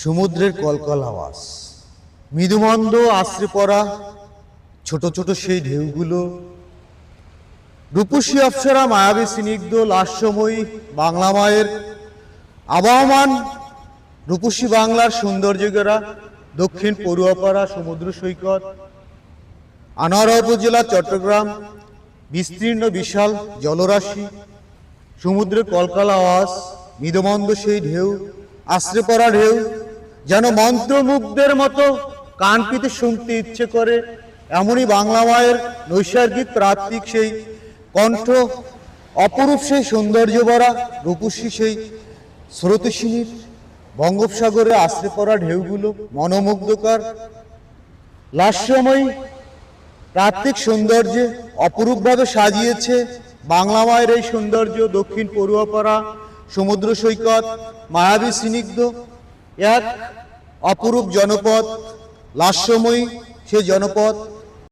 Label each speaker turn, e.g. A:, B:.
A: সমুদ্রের কলকল আওয়াজ। মৃদুমন্দ আশ্রে পড়া ছোট ছোট সেই ঢেউগুলো। রূপসী অপ্সরা, মায়াবী স্নিগ্ধ, লাস্যময়ী বাংলা মায়ের আবহমান। রূপসী বাংলার সৌন্দর্যগেরা দক্ষিণ পড়ুয়াপাড়া সমুদ্র সৈকত। আনোয়ারা উপজেলা, চট্টগ্রাম, বিস্তীর্ণ বিশাল জলরাশি। সমুদ্রের কলকাল আওয়াজ, মৃদমন্দ সেই ঢেউ, আশ্রে পড়া ঢেউ। যেন মন্ত্রমুগ্ধের মতো কান পিতে শুনতে ইচ্ছে করে। এমনই বাংলা মায়ের নৈসর্গিক প্রাত্বিক সেই কণ্ঠ, অপরূপ সেই সৌন্দর্য ভরা রূপসী সেই স্রোতসিনীর বঙ্গোপসাগরে আশ্রে পড়া ঢেউগুলো মনোমুগ্ধকর, লাস্যময়ী প্রাত্যিক সৌন্দর্যে অপরূপভাবে সাজিয়েছে বাংলা মায়ের এই সৌন্দর্য দক্ষিণ পড়ুয়াপাড়া, সমুদ্র সৈকত, মায়াবী স্নিগ্ধ এক অপরূপ জনপদ লাস্যময়ী সে জনপদ